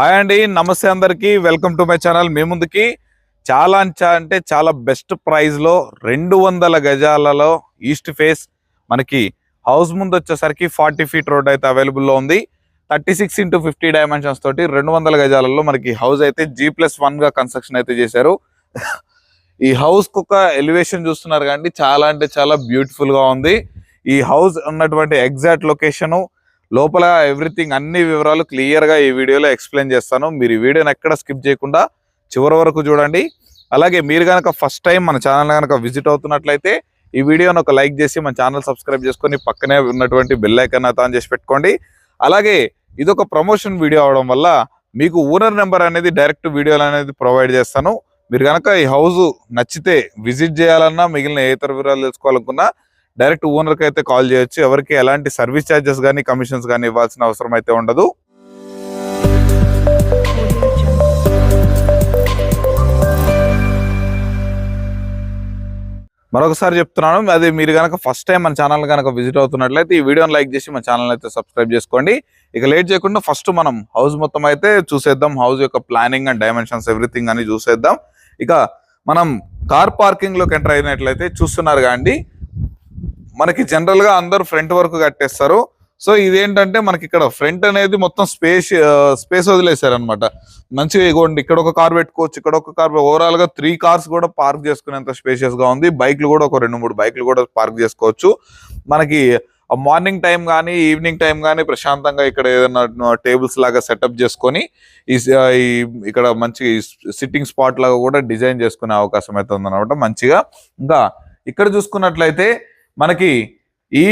Hi అండి నమస్తే అందరికీ. Welcome to my channel. మీ ముందుకి చాలా అంటే చాలా బెస్ట్ ప్రైస్లో రెండు వందల గజాలలో ఈస్ట్ ఫేస్ మనకి హౌస్ ముందు వచ్చేసరికి ఫార్టీ ఫీట్ రోడ్ అయితే అవైలబుల్లో ఉంది. Thirty six into fifty dimensions తోటి రెండు వందల గజాలలో మనకి హౌస్ అయితే జీ ప్లస్ వన్గా కన్స్ట్రక్షన్ అయితే చేశారు. ఈ హౌస్కు ఒక ఎలివేషన్ చూస్తున్నారు కానీ చాలా అంటే చాలా బ్యూటిఫుల్గా ఉంది. ఈ హౌస్ ఉన్నటువంటి ఎగ్జాక్ట్ లొకేషను లోపల ఎవ్రీథింగ్ అన్ని వివరాలు క్లియర్గా ఈ వీడియోలో ఎక్స్ప్లెయిన్ చేస్తాను. మీరు ఈ వీడియోని ఎక్కడ స్కిప్ చేయకుండా చివరి వరకు చూడండి. అలాగే మీరు కనుక ఫస్ట్ టైం మన ఛానల్ కనుక విజిట్ అవుతున్నట్లయితే ఈ వీడియోని ఒక లైక్ చేసి మన ఛానల్ సబ్స్క్రైబ్ చేసుకొని పక్కనే ఉన్నటువంటి బెల్లైకన్ ఐకాన్ ఆన్ చేసి పెట్టుకోండి. అలాగే ఇదొక ప్రమోషన్ వీడియో అవడం వల్ల మీకు ఓనర్ నెంబర్ అనేది డైరెక్ట్ వీడియోలు అనేది ప్రొవైడ్ చేస్తాను. మీరు కనుక ఈ హౌస్ నచ్చితే విజిట్ చేయాలన్నా మిగిలిన ఏ ఇతర వివరాలు తెలుసుకోవాలనుకున్నా డైరెక్ట్ ఓనర్కి అయితే కాల్ చేయొచ్చు. ఎవరికి ఎలాంటి సర్వీస్ ఛార్జెస్ కానీ కమిషన్స్ కానీ ఇవ్వాల్సిన అవసరం అయితే ఉండదు. మరొకసారి చెప్తున్నాను అది మీరు కనుక ఫస్ట్ టైం మన ఛానల్ కనుక విజిట్ అవుతున్నట్లయితే ఈ వీడియోని లైక్ చేసి మన ఛానల్ అయితే సబ్స్క్రైబ్ చేసుకోండి. ఇక లేట్ చేయకుండా ఫస్ట్ మనం హౌస్ మొత్తం అయితే చూసేద్దాం. హౌస్ యొక్క ప్లానింగ్ అండ్ డైమెన్షన్స్ ఎవ్రీథింగ్ అని చూసేద్దాం. ఇక మనం కార్ పార్కింగ్లోకి ఎంటర్ అయినట్లయితే చూస్తున్నారు కానీ మనకి జనరల్గా అందరూ ఫ్రంట్ వరకు కట్టేస్తారు. సో ఇదేంటంటే మనకి ఇక్కడ ఫ్రంట్ అనేది మొత్తం స్పేస్ స్పేస్ వదిలేశారనమాట మంచిగా ఇగోండి ఇక్కడ ఒక కార్ పెట్టుకోవచ్చు ఇక్కడ ఒక కార్ ఓవరాల్గా త్రీ కార్స్ కూడా పార్క్ చేసుకునేంత స్పేషియస్గా ఉంది. బైక్లు కూడా ఒక రెండు మూడు బైక్లు కూడా పార్క్ చేసుకోవచ్చు. మనకి మార్నింగ్ టైం కానీ ఈవినింగ్ టైం కానీ ప్రశాంతంగా ఇక్కడ ఏదైనా టేబుల్స్ లాగా సెటప్ చేసుకొని ఈ ఈ ఇక్కడ మంచి సిట్టింగ్ స్పాట్ లాగా కూడా డిజైన్ చేసుకునే అవకాశం అయితే ఉందన్నమాట. మంచిగా ఇంకా ఇక్కడ చూసుకున్నట్లయితే మనకి ఈ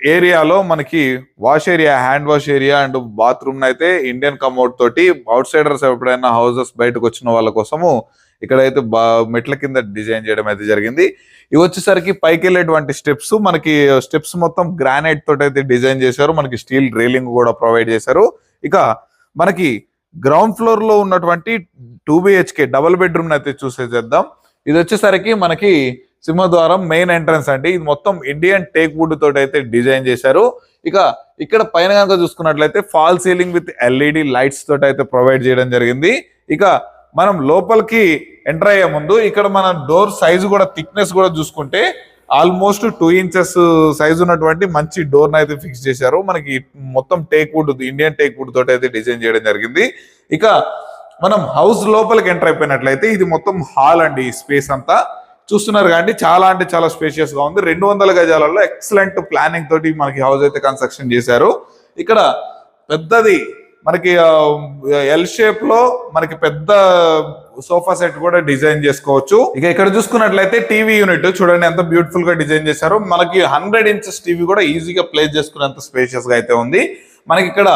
ఏరియాలో మనకి wash area hand wash area and bathroom అయితే ఇండియన్ కమౌట్ తోటి అవుట్ సైడర్స్ ఎప్పుడైనా హౌసెస్ బయటకు వచ్చిన వాళ్ళ కోసము ఇక్కడైతే బా మెట్ల కింద డిజైన్ చేయడం అయితే జరిగింది. ఇవి వచ్చేసరికి పైకి వెళ్ళేటువంటి స్టెప్స్. మనకి స్టెప్స్ మొత్తం గ్రానైట్ తోటి అయితే డిజైన్ చేశారు. మనకి స్టీల్ రేలింగ్ కూడా ప్రొవైడ్ చేశారు. ఇక మనకి గ్రౌండ్ ఫ్లోర్లో ఉన్నటువంటి టూ బిహెచ్కే డబుల్ బెడ్రూమ్ అయితే చూసేసేద్దాం. ఇది వచ్చేసరికి మనకి సింహద్వారం మెయిన్ ఎంట్రన్స్ అండి. ఇది మొత్తం ఇండియన్ టేక్ వుడ్ తోటి అయితే డిజైన్ చేశారు. ఇక ఇక్కడ పైన కనుక చూసుకున్నట్లయితే fall ceiling with LED lights తోటి అయితే ప్రొవైడ్ చేయడం జరిగింది. ఇక మనం లోపలికి ఎంటర్ అయ్యే ముందు ఇక్కడ మన డోర్ సైజు కూడా థిక్నెస్ కూడా చూసుకుంటే ఆల్మోస్ట్ టూ ఇంచెస్ సైజు ఉన్నటువంటి మంచి డోర్ అయితే ఫిక్స్ చేశారు. మనకి మొత్తం teak wood Indian teak wood తోటి అయితే డిజైన్ చేయడం జరిగింది. ఇక మనం హౌస్ లోపలికి ఎంటర్ అయిపోయినట్లయితే ఇది మొత్తం హాల్ అండి ఈ స్పేస్ అంతా. చూస్తున్నారు కానీ చాలా అంటే చాలా స్పేషియస్గా ఉంది. రెండు వందల గజాలలో ఎక్సలెంట్ ప్లానింగ్ తోటి మనకి హౌస్ అయితే కన్స్ట్రక్షన్ చేశారు. ఇక్కడ పెద్దది మనకి ఎల్ షేప్లో మనకి పెద్ద సోఫా సెట్ కూడా డిజైన్ చేసుకోవచ్చు. ఇక ఇక్కడ చూసుకున్నట్లయితే టీవీ యూనిట్ చూడండి ఎంత బ్యూటిఫుల్గా డిజైన్ చేశారు. మనకి హండ్రెడ్ ఇంచెస్ టీవీ కూడా ఈజీగా ప్లేస్ చేసుకునేంత స్పేషియస్గా అయితే ఉంది. మనకి ఇక్కడ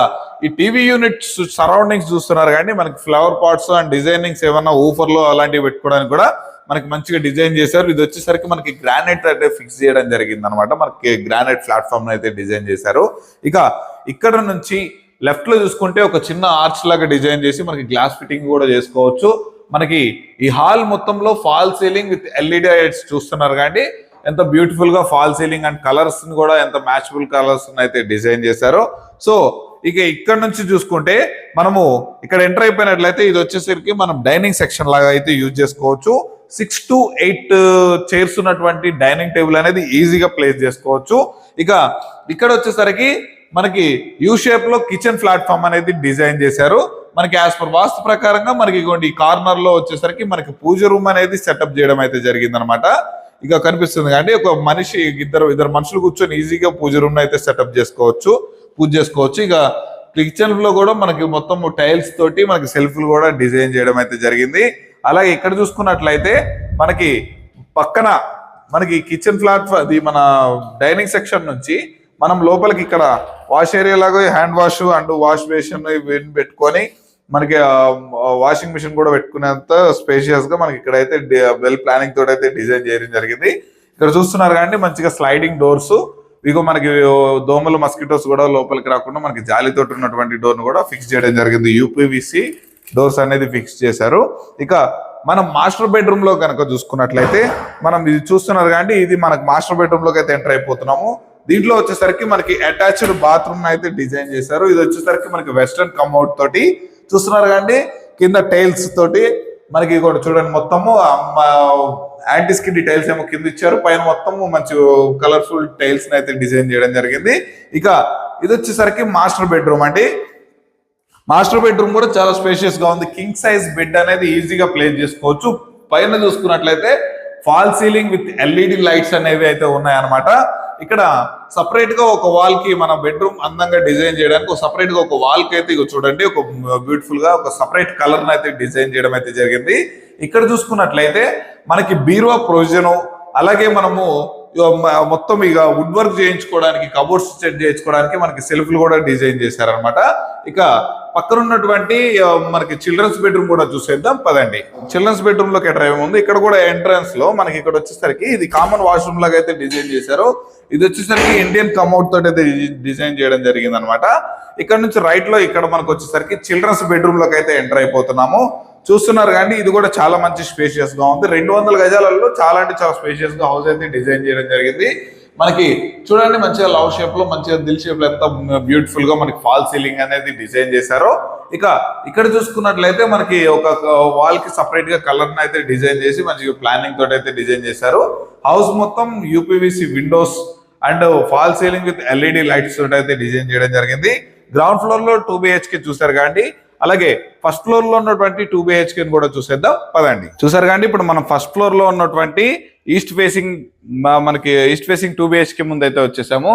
ఈ టీవీ యూనిట్ సరౌండింగ్స్ చూస్తున్నారు కానీ మనకి ఫ్లవర్ పాట్స్ అండ్ డిజైనింగ్స్ ఏమన్నా ఊఫర్లు అలాంటివి పెట్టుకోవడానికి కూడా మనకి మంచిగా డిజైన్ చేశారు. ఇది వచ్చేసరికి మనకి గ్రానైట్ అయితే ఫిక్స్ చేయడం జరిగింది అనమాట మనకి గ్రానైట్ ప్లాట్ఫామ్ అయితే డిజైన్ చేశారు. ఇక ఇక్కడ నుంచి లెఫ్ట్లో చూసుకుంటే ఒక చిన్న ఆర్చ్ లాగా డిజైన్ చేసి మనకి గ్లాస్ ఫిట్టింగ్ కూడా చేసుకోవచ్చు. మనకి ఈ హాల్ మొత్తంలో fall ceiling with LED lights చూస్తున్నారు కానీ ఎంత బ్యూటిఫుల్గా ఫాల్ సీలింగ్ అండ్ కలర్స్ కూడా ఎంత మ్యాచబుల్ కలర్స్ అయితే డిజైన్ చేశారు. సో ఇక ఇక్కడ నుంచి చూసుకుంటే మనము ఇక్కడ ఎంటర్ అయిపోయినట్లయితే ఇది వచ్చేసరికి మనం డైనింగ్ సెక్షన్ లాగా అయితే యూజ్ చేసుకోవచ్చు. Six to eight uh, chairs ఉన్నటువంటి డైనింగ్ టేబుల్ అనేది ఈజీగా ప్లేస్ చేసుకోవచ్చు. ఇక ఇక్కడ వచ్చేసరికి మనకి యూ షేప్లో కిచెన్ ప్లాట్ఫామ్ అనేది డిజైన్ చేశారు. మనకి యాజ్ పర్ వాస్తు ప్రకారంగా మనకి ఇగోండి ఈ కార్నర్లో వచ్చేసరికి మనకి పూజ రూమ్ అనేది సెటప్ చేయడం అయితే జరిగింది అనమాట ఇక కనిపిస్తుంది కానీ ఒక మనిషి ఇద్దరు ఇద్దరు మనుషులు కూర్చొని ఈజీగా పూజ రూమ్ అయితే సెటప్ చేసుకోవచ్చు పూజ చేసుకోవచ్చు. ఇక కిచెన్లో కూడా మనకి మొత్తం టైల్స్ తోటి మనకి సెల్ఫ్లు కూడా డిజైన్ చేయడం అయితే జరిగింది. అలాగే ఇక్కడ చూసుకున్నట్లయితే మనకి పక్కన మనకి కిచెన్ ప్లాట్ఫామ్ అది మన డైనింగ్ సెక్షన్ నుంచి మనం లోపలికి ఇక్కడ వాష్ ఏరియా లాగా hand wash and wash basin ఇవన్నీ పెట్టుకొని మనకి వాషింగ్ మిషన్ కూడా పెట్టుకునేంత స్పేషియస్గా మనకి ఇక్కడైతే వెల్ ప్లానింగ్ తోటి అయితే డిజైన్ చేయడం జరిగింది. ఇక్కడ చూస్తున్నారు కానీ మంచిగా స్లైడింగ్ డోర్స్ ఇగో మనకి దోమలు మస్కిటోస్ కూడా లోపలికి రాకుండా మనకి జాలితోటి ఉన్నటువంటి డోర్ కూడా ఫిక్స్ చేయడం జరిగింది. యూపీవీసీ డోర్స్ అనేది ఫిక్స్ చేశారు. ఇక మనం మాస్టర్ బెడ్రూమ్లో కనుక చూసుకున్నట్లయితే మనం ఇది చూస్తున్నారు కానీ ఇది మనకు మాస్టర్ బెడ్రూమ్లోకి అయితే ఎంటర్ అయిపోతున్నాము. దీంట్లో వచ్చేసరికి మనకి అటాచ్డ్ బాత్రూమ్ అయితే డిజైన్ చేశారు. ఇది వచ్చేసరికి మనకి వెస్ట్రన్ కమ్అట్ తోటి చూస్తున్నారు కానీ కింద టైల్స్ తోటి మనకి కూడా చూడండి మొత్తము. యాంటీ స్కిన్ టైల్స్ ఏమో కింద ఇచ్చారు. పైన మొత్తము మంచి కలర్ఫుల్ టైల్స్ అయితే డిజైన్ చేయడం జరిగింది. ఇక ఇది వచ్చేసరికి మాస్టర్ బెడ్రూమ్ అండి. మాస్టర్ బెడ్రూమ్ కూడా చాలా స్పేషియస్గా ఉంది. కింగ్ సైజ్ బెడ్ అనేది ఈజీగా ప్లేస్ చేసుకోవచ్చు. పైన చూసుకున్నట్లయితే fall ceiling with LED lights అనేవి అయితే ఉన్నాయన్నమాట. ఇక్కడ సపరేట్గా ఒక వాల్కి మన బెడ్రూమ్ అందంగా డిజైన్ చేయడానికి ఒక సపరేట్గా ఒక వాల్కి అయితే చూడండి ఒక బ్యూటిఫుల్గా ఒక సపరేట్ కలర్ అయితే డిజైన్ చేయడం అయితే జరిగింది. ఇక్కడ చూసుకున్నట్లయితే మనకి బీరువా ప్రొవిజను అలాగే మనము మొత్తం ఇక వుడ్ వర్క్ చేయించుకోవడానికి కబోర్డ్స్ సెట్ చేయించుకోవడానికి మనకి సెల్ఫ్లు కూడా డిజైన్ చేశారనమాట ఇక పక్కన ఉన్నటువంటి మనకి చిల్డ్రన్స్ బెడ్రూమ్ కూడా చూసేద్దాం పదండి. చిల్డ్రన్స్ బెడ్రూమ్లోకి ఎంటర్ ఉంది? ఇక్కడ కూడా ఎంట్రన్స్లో మనకి ఇక్కడ వచ్చేసరికి ఇది కామన్ వాష్రూమ్ లాగా అయితే డిజైన్ చేశారు. ఇది వచ్చేసరికి ఇండియన్ కమౌట్ తోటి అయితే డిజైన్ చేయడం జరిగింది అనమాట ఇక్కడ నుంచి రైట్లో ఇక్కడ మనకు వచ్చేసరికి చిల్డ్రన్స్ బెడ్రూమ్లోకి అయితే ఎంటర్ అయిపోతున్నాము. చూస్తున్నారు కానీ ఇది కూడా చాలా మంచి స్పేషియస్గా ఉంది. రెండు వందల గజాలలో చాలా అంటే చాలా స్పేషియస్గా హౌస్ అయితే డిజైన్ చేయడం జరిగింది. మనకి చూడండి మంచిగా లవ్ షేప్లో మంచిగా దిల్ షేప్లో ఎంత బ్యూటిఫుల్గా మనకి ఫాల్ సీలింగ్ అనేది డిజైన్ చేశారు. ఇక ఇక్కడ చూసుకున్నట్లయితే మనకి ఒక వాల్కి సపరేట్గా కలర్ అయితే డిజైన్ చేసి మంచిగా ప్లానింగ్ తోటి అయితే డిజైన్ చేశారు. హౌస్ మొత్తం UPVC windows and fall ceiling with LED lights తోటి అయితే డిజైన్ చేయడం జరిగింది. గ్రౌండ్ ఫ్లోర్లో టూ బిహెచ్కే చూసారు కానీ అలాగే ఫస్ట్ ఫ్లోర్లో ఉన్నటువంటి టూ బిహెచ్కే కూడా చూసేద్దాం. పదండి. చూసారు కానీ ఇప్పుడు మనం ఫస్ట్ ఫ్లోర్లో ఉన్నటువంటి ఈస్ట్ ఫేసింగ్ మనకి ఈస్ట్ ఫేసింగ్ టూ బిహెచ్కే ముందు అయితే వచ్చేసాము.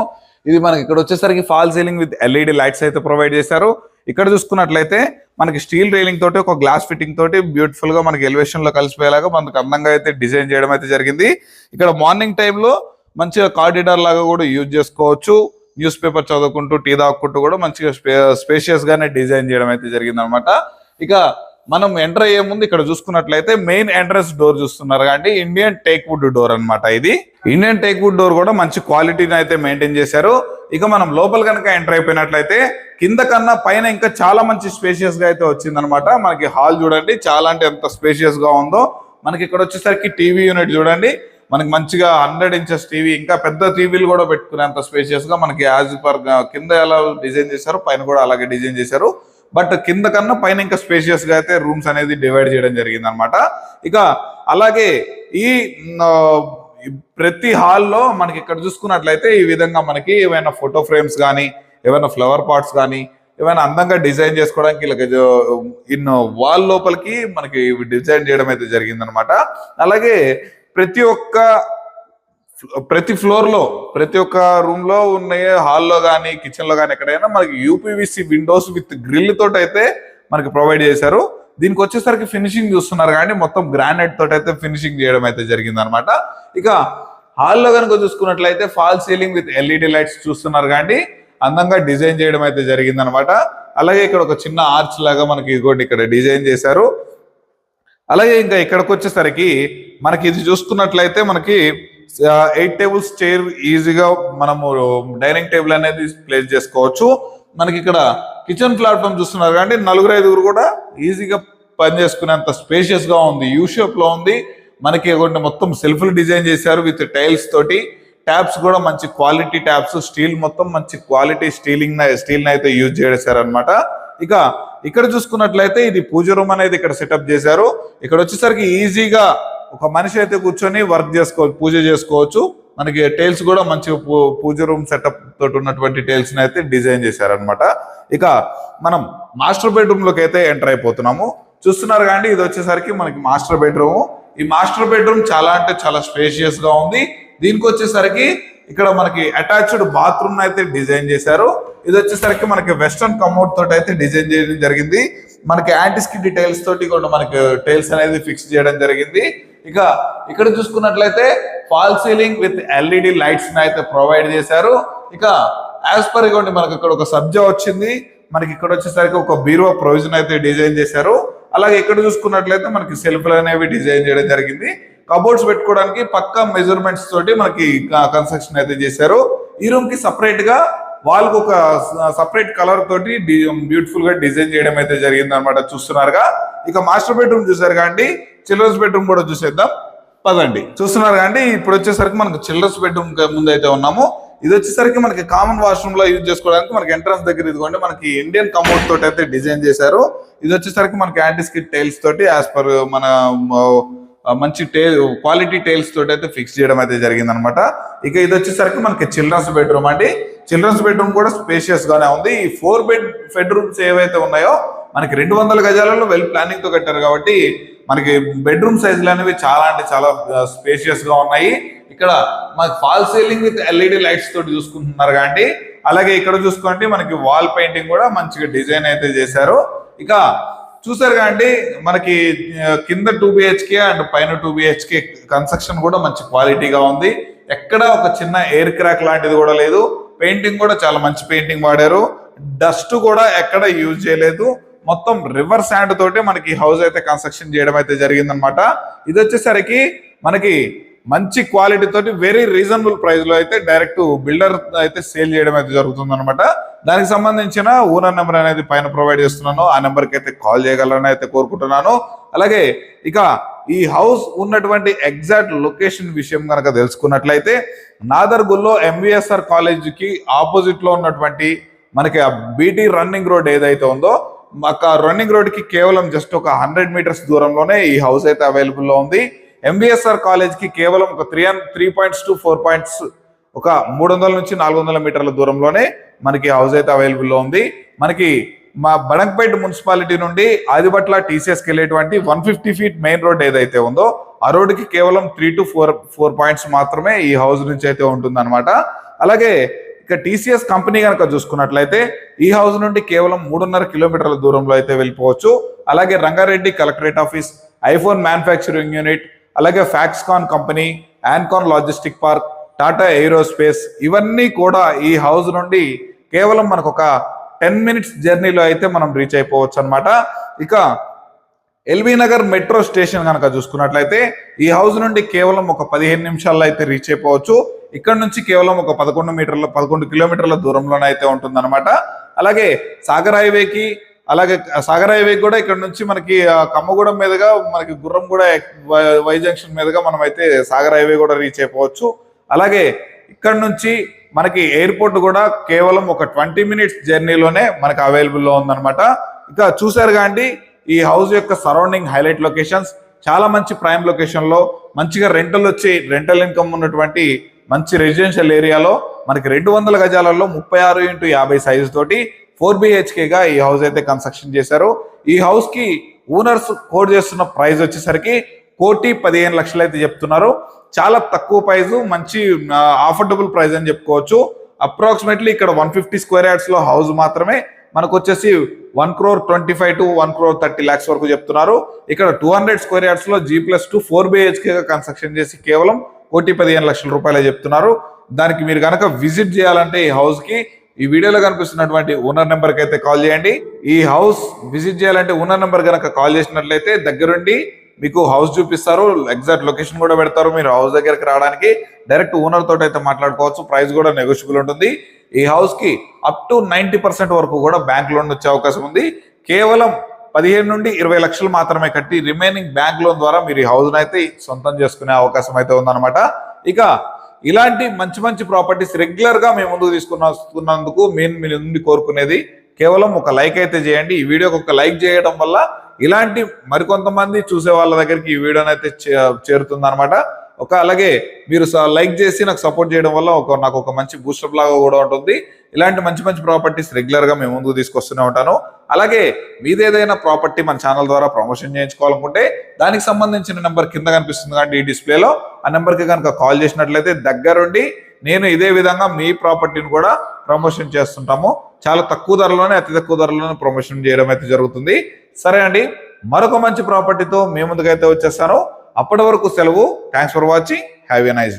ఇది మనకి ఇక్కడ వచ్చేసరికి fall ceiling with LED lights అయితే ప్రొవైడ్ చేశారు. ఇక్కడ చూసుకున్నట్లయితే మనకి స్టీల్ రైలింగ్ తోటి ఒక గ్లాస్ ఫిట్టింగ్ తోటి బ్యూటిఫుల్గా మనకి ఎలివేషన్లో కలిసిపోయేలాగా మనకు అందంగా అయితే డిజైన్ చేయడం అయితే జరిగింది. ఇక్కడ మార్నింగ్ టైంలో మంచిగా కారిడార్ లాగా కూడా యూజ్ చేసుకోవచ్చు. న్యూస్ పేపర్ చదువుకుంటూ టీ తాగుకుంటూ కూడా మంచిగా స్పేషియస్ గానే డిజైన్ చేయడం అయితే జరిగింది అనమాట ఇక మనం ఎంటర్ అయ్యే ముందు ఇక్కడ చూసుకున్నట్లయితే మెయిన్ ఎంట్రన్స్ డోర్ చూస్తున్నారు కాబట్టి ఇండియన్ టేక్ వుడ్ డోర్ అనమాట ఇది. ఇండియన్ టేక్ వుడ్ డోర్ కూడా మంచి క్వాలిటీని అయితే మెయింటైన్ చేశారు. ఇక మనం లోపల కనుక ఎంటర్ అయిపోయినట్లయితే కింద కన్నా పైన ఇంకా చాలా మంచి స్పేషియస్గా అయితే వచ్చిందనమాట మనకి హాల్ చూడండి చాలా అంటే ఎంత స్పేషియస్గా ఉందో. మనకి ఇక్కడ వచ్చేసరికి టీవీ యూనిట్ చూడండి. మనకి మంచిగా హండ్రెడ్ ఇంచెస్ టీవీ ఇంకా పెద్ద టీవీలు కూడా పెట్టుకునేంత స్పేషియస్గా మనకి యాజ్ పర్ కింద ఎలా డిజైన్ చేశారు పైన కూడా అలాగే డిజైన్ చేశారు. బట్ కింద కన్నా పైన ఇంకా స్పేషియస్గా అయితే రూమ్స్ అనేది డివైడ్ చేయడం జరిగింది అనమాట ఇక అలాగే ఈ ప్రతి హాల్లో మనకి ఇక్కడ చూసుకున్నట్లయితే ఈ విధంగా మనకి ఏమైనా ఫోటో ఫ్రేమ్స్ కానీ ఏమైనా ఫ్లవర్ పాట్స్ కానీ ఏమైనా అందంగా డిజైన్ చేసుకోవడానికి ఇలా ఇన్ వాల్ లోపలికి మనకి డిజైన్ చేయడం అయితే జరిగింది అనమాట అలాగే ప్రతి ఒక్క ప్రతి ఫ్లోర్లో ప్రతి ఒక్క రూమ్లో ఉన్న హాల్లో కానీ కిచెన్లో కానీ ఎక్కడైనా మనకి యూపీవీసీ విండోస్ విత్ గ్రిల్ తోటి అయితే మనకి ప్రొవైడ్ చేశారు. దీనికి వచ్చేసరికి ఫినిషింగ్ చూస్తున్నారు కానీ మొత్తం గ్రానైట్ తోటి అయితే ఫినిషింగ్ చేయడం అయితే జరిగింది అనమాట ఇక హాల్లో కనుక చూసుకున్నట్లయితే fall ceiling with LED lights చూస్తున్నారు కానీ అందంగా డిజైన్ చేయడం అయితే జరిగింది అనమాట అలాగే ఇక్కడ ఒక చిన్న ఆర్చ్ లాగా మనకి ఇదిగోండి ఇక్కడ డిజైన్ చేశారు. అలాగే ఇంకా ఇక్కడికి వచ్చేసరికి మనకి ఇది చూసుకున్నట్లయితే మనకి ఎయిట్ టేబుల్స్ చైర్ ఈజీగా మనము డైనింగ్ టేబుల్ అనేది ప్లేస్ చేసుకోవచ్చు. మనకి ఇక్కడ కిచెన్ ప్లాట్ఫామ్ చూస్తున్నారు కానీ నలుగురు ఐదుగురు కూడా ఈజీగా పని చేసుకునేంత స్పేషియస్గా ఉంది యూ షేప్లో ఉంది. మనకి ఒకటి మొత్తం సెల్ఫ్లు డిజైన్ చేశారు విత్ టైల్స్ తోటి. ట్యాప్స్ కూడా మంచి క్వాలిటీ ట్యాప్స్ స్టీల్ మొత్తం మంచి క్వాలిటీ స్టీలింగ్ స్టీల్ అయితే యూజ్ చేశారనమాట ఇక ఇక్కడ చూసుకున్నట్లయితే ఇది పూజ రూమ్ అనేది ఇక్కడ సెటప్ చేశారు. ఇక్కడ వచ్చేసరికి ఈజీగా ఒక మనిషి అయితే కూర్చొని వర్క్ చేసుకోవచ్చు పూజ చేసుకోవచ్చు. మనకి టైల్స్ కూడా మంచి పూ- పూజ రూమ్ సెటప్ తోటి ఉన్నటువంటి టైల్స్ అయితే డిజైన్ చేశారనమాట ఇక మనం మాస్టర్ బెడ్రూమ్లోకి అయితే ఎంటర్ అయిపోతున్నాము. చూస్తున్నారు కానీ ఇది వచ్చేసరికి మనకి మాస్టర్ బెడ్రూమ్ ఈ మాస్టర్ బెడ్రూమ్ చాలా అంటే చాలా స్పేషియస్గా ఉంది. దీనికి వచ్చేసరికి ఇక్కడ మనకి అటాచ్డ్ బాత్రూమ్ అయితే డిజైన్ చేశారు. ఇది వచ్చేసరికి మనకి వెస్ట్రన్ కమోడ్ తోటి అయితే డిజైన్ చేయడం జరిగింది. మనకి యాంటీ డీటెయిల్స్ తోటి కూడా మనకి టైల్స్ అనేది ఫిక్స్ చేయడం జరిగింది. ఇక ఇక్కడ చూసుకున్నట్లయితే fall ceiling with LED lights అయితే ప్రొవైడ్ చేశారు. ఇక యాజ్ పర్ ఇవ్వండి మనకి ఇక్కడ ఒక సబ్జా వచ్చింది. మనకి ఇక్కడ వచ్చేసరికి ఒక బీరువా ప్రొవిజన్ అయితే డిజైన్ చేశారు. అలాగే ఇక్కడ చూసుకున్నట్లయితే మనకి సెల్ఫ్లు అనేవి డిజైన్ చేయడం జరిగింది. కబోర్డ్స్ పెట్టుకోవడానికి పక్కా మెజర్మెంట్స్ తోటి మనకి కన్స్ట్రక్షన్ అయితే చేశారు. ఈ రూమ్కి సపరేట్గా వాల్ ఒక సపరేట్ కలర్ తోటి బ్యూటిఫుల్గా డిజైన్ చేయడం అయితే జరిగింది అనమాట చూస్తున్నారుగా. ఇక మాస్టర్ బెడ్రూమ్ చూసారు కాబట్టి చిల్డ్రన్స్ బెడ్రూమ్ కూడా చూసేద్దాం. పదండి. చూస్తున్నారు కానీ ఇప్పుడు వచ్చేసరికి మనకు చిల్డ్రన్స్ బెడ్రూమ్ ముందు అయితే ఉన్నాము. ఇది వచ్చేసరికి మనకి కామన్ వాష్రూమ్లో యూజ్ చేసుకోవడానికి మనకి ఎంట్రన్స్ దగ్గర ఇదిగోండి మనకి ఇండియన్ కమోడ్ తోటి అయితే డిజైన్ చేశారు. ఇది వచ్చేసరికి మనకి యాంటీస్కిట్ టైల్స్ తోటి యాజ్ పర్ మన మంచి టే క్వాలిటీ టైల్స్ తోటి అయితే ఫిక్స్ చేయడం అయితే జరిగింది అనమాట ఇక ఇది వచ్చేసరికి మనకి చిల్డ్రన్స్ బెడ్రూమ్ అండి. చిల్డ్రన్స్ బెడ్రూమ్ కూడా స్పేషియస్ గానే ఉంది. ఈ ఫోర్ బెడ్ బెడ్రూమ్స్ ఏవైతే ఉన్నాయో మనకి రెండు వందల గజాలలో వెల్ ప్లానింగ్తో కట్టారు కాబట్టి మనకి బెడ్రూమ్ సైజులు అనేవి చాలా అంటే చాలా స్పేషియస్గా ఉన్నాయి. ఇక్కడ మనకి fall ceiling with LED lights తోటి చూసుకుంటున్నారు కానీ అలాగే ఇక్కడ చూసుకోండి మనకి వాల్ పెయింటింగ్ కూడా మంచిగా డిజైన్ అయితే చేశారు. ఇక చూసారు కాండి మనకి కింద టూ బిహెచ్కే అండ్ పైన టూ బిహెచ్కే కన్స్ట్రక్షన్ కూడా మంచి క్వాలిటీగా ఉంది. ఎక్కడ ఒక చిన్న ఎయిర్ క్రాక్ లాంటిది కూడా లేదు. పెయింటింగ్ కూడా చాలా మంచి పెయింటింగ్ వాడారు. డస్ట్ కూడా ఎక్కడ యూజ్ చేయలేదు. మొత్తం రివర్ శాండ్ తోటి మనకి హౌస్ అయితే కన్స్ట్రక్షన్ చేయడం అయితే జరిగిందనమాట ఇది వచ్చేసరికి మనకి మంచి క్వాలిటీ తోటి వెరీ రీజనబుల్ ప్రైస్లో అయితే డైరెక్ట్ బిల్డర్ అయితే సేల్ చేయడం అయితే జరుగుతుంది అనమాట దానికి సంబంధించిన ఓనర్ నెంబర్ అనేది పైన ప్రొవైడ్ చేస్తున్నాను. ఆ నెంబర్కి అయితే కాల్ చేయగలరని అయితే కోరుకుంటున్నాను. అలాగే ఇక ఈ హౌస్ ఉన్నటువంటి ఎగ్జాక్ట్ లొకేషన్ విషయం కనుక తెలుసుకున్నట్లయితే నాదర్గుల్లో ఎంవిఎస్ఆర్ కాలేజ్కి ఆపోజిట్లో ఉన్నటువంటి మనకి ఆ బీటీ రన్నింగ్ రోడ్ ఏదైతే ఉందో మాకు రన్నింగ్ రోడ్కి కేవలం జస్ట్ ఒక హండ్రెడ్ మీటర్స్ దూరంలోనే ఈ హౌస్ అయితే అవైలబుల్లో ఉంది. ఎంబీఎస్ఆర్ కాలేజ్కి కేవలం ఒక three and three points to four points ఒక మూడు వందల నుంచి నాలుగు వందల మీటర్ల దూరంలోనే మనకి హౌస్ అయితే అవైలబుల్లో ఉంది. మనకి మా బడంగపేట మున్సిపాలిటీ నుండి ఆదిబట్ల టీసీఎస్కి వెళ్ళేటువంటి one fifty feet main road ఏదైతే ఉందో ఆ రోడ్డుకి కేవలం three to four four points మాత్రమే ఈ హౌస్ నుంచి అయితే ఉంటుంది అలాగే ఇక టీసీఎస్ కంపెనీ కనుక చూసుకున్నట్లయితే ఈ హౌస్ నుండి కేవలం మూడున్నర కిలోమీటర్ల దూరంలో అయితే వెళ్ళిపోవచ్చు. అలాగే Rangareddy collectorate office iPhone manufacturing unit అలాగే ఫ్యాక్స్కాన్ కంపెనీ యాన్కాన్ లాజిస్టిక్ పార్క్ టాటా ఏరోస్పేస్ ఇవన్నీ కూడా ఈ హౌస్ నుండి కేవలం మనకు ఒక టెన్ మినిట్స్ జర్నీలో అయితే మనం రీచ్ అయిపోవచ్చు అనమాట ఇక ఎల్బీ నగర్ మెట్రో స్టేషన్ కనుక చూసుకున్నట్లయితే ఈ హౌస్ నుండి కేవలం ఒక పదిహేను నిమిషాల్లో అయితే రీచ్ అయిపోవచ్చు. ఇక్కడ నుంచి కేవలం ఒక పదకొండు మీటర్ల పదకొండు కిలోమీటర్ల దూరంలోనే అయితే ఉంటుందన్నమాట. అలాగే సాగర్ హైవేకి అలాగే సాగర్ హైవే కూడా ఇక్కడ నుంచి మనకి కమ్మగూడెం మీదుగా మనకి గుర్రం కూడా వై- వై జంక్షన్ మీదుగా మనం అయితే సాగర్ హైవే కూడా రీచ్ అయిపోవచ్చు. అలాగే ఇక్కడ నుంచి మనకి ఎయిర్పోర్ట్ కూడా కేవలం ఒక ట్వంటీ మినిట్స్ జర్నీలోనే మనకి అవైలబుల్లో ఉందన్నమాట. ఇక చూసారు కాండి ఈ హౌస్ యొక్క సరౌండింగ్ హైలైట్ లొకేషన్స్. చాలా మంచి ప్రైమ్ లొకేషన్లో మంచిగా రెంటల్ వచ్చి రెంటల్ ఇన్కమ్ ఉన్నటువంటి మంచి రెసిడెన్షియల్ ఏరియాలో మనకి రెండు వందల గజాలలో ముప్పై ఆరు ఇంటూ యాభై సైజు తోటి ఫోర్గా ఈ హౌస్ అయితే కన్స్ట్రక్షన్ చేశారు. ఈ హౌస్కి ఓనర్స్ కోడ్ చేస్తున్న ప్రైస్ వచ్చేసరికి కోటి పదిహేను లక్షలు అయితే చెప్తున్నారు. చాలా తక్కువ ప్రైస్ మంచి ఆఫర్డబుల్ ప్రైస్ అని చెప్పుకోవచ్చు. అప్రాక్సిమేట్లీ ఇక్కడ వన్ ఫిఫ్టీ స్క్వేర్ యార్డ్స్లో హౌస్ మాత్రమే మనకు వచ్చేసి one crore twenty five to one crore thirty lakhs వరకు చెప్తున్నారు. ఇక్కడ two hundred square యార్డ్స్లో G plus two four BHK construction చేసి కేవలం కోటి పదిహేను లక్షల రూపాయలే చెప్తున్నారు. దానికి మీరు కనుక విజిట్ చేయాలంటే ఈ హౌస్కి ఈ వీడియోలో కనిపిస్తున్నటువంటి ఓనర్ నెంబర్కి అయితే కాల్ చేయండి. ఈ హౌస్ విజిట్ చేయాలంటే ఓనర్ నెంబర్ కనుక కాల్ చేసినట్లయితే దగ్గరుండి మీకు హౌస్ చూపిస్తారు. ఎగ్జాక్ట్ లొకేషన్ కూడా పెడతారు. మీరు హౌస్ దగ్గరికి రావడానికి డైరెక్ట్ ఓనర్ తోటి అయితే మాట్లాడుకోవచ్చు. ప్రైస్ కూడా నెగోషియబుల్ ఉంటుంది. ఈ హౌస్కి అప్ టు నైన్టీ పర్సెంట్ వరకు కూడా బ్యాంక్ లోన్ వచ్చే అవకాశం ఉంది. కేవలం పదిహేను నుండి ఇరవై లక్షలు మాత్రమే కట్టి రిమైనింగ్ బ్యాంక్ లోన్ ద్వారా మీరు ఈ హౌస్ అయితే సొంతం చేసుకునే అవకాశం అయితే ఉందన్నమాట. ఇక ఇలాంటి మంచి మంచి ప్రాపర్టీస్ రెగ్యులర్గా మేము ముందుకు తీసుకున్నందుకు మెయిన్ మేము మీ నుండి కోరుకునేది కేవలం ఒక లైక్ అయితే చేయండి. ఈ వీడియోకి ఒక లైక్ చేయడం వల్ల ఇలాంటి మరికొంతమంది చూసే వాళ్ళ దగ్గరికి ఈ వీడియోనైతే చేరుతుంది అనమాట ఒక అలాగే మీరు లైక్ చేసి నాకు సపోర్ట్ చేయడం వల్ల ఒక నాకు ఒక మంచి బూస్టప్ లాగా కూడా ఉంటుంది. ఇలాంటి మంచి మంచి ప్రాపర్టీస్ రెగ్యులర్గా మేము ముందుకు తీసుకొస్తూనే ఉంటాను. అలాగే మీదేదైనా ఏదైనా ప్రాపర్టీ మన ఛానల్ ద్వారా ప్రమోషన్ చేయించుకోవాలనుకుంటే దానికి సంబంధించిన నెంబర్ కింద కనిపిస్తుంది కాబట్టి ఈ డిస్ప్లేలో ఆ నెంబర్కి కనుక కాల్ చేసినట్లయితే దగ్గరుండి నేను ఇదే విధంగా మీ ప్రాపర్టీని కూడా ప్రమోషన్ చేస్తుంటాము. చాలా తక్కువ ధరలోనే అతి తక్కువ ధరలోనే ప్రమోషన్ చేయడం అయితే జరుగుతుంది. సరే అండి మరొక మంచి ప్రాపర్టీతో మీ ముందుకైతే వచ్చేస్తాను. అప్పటి వరకు సెలవు. Thanks for watching have a nice day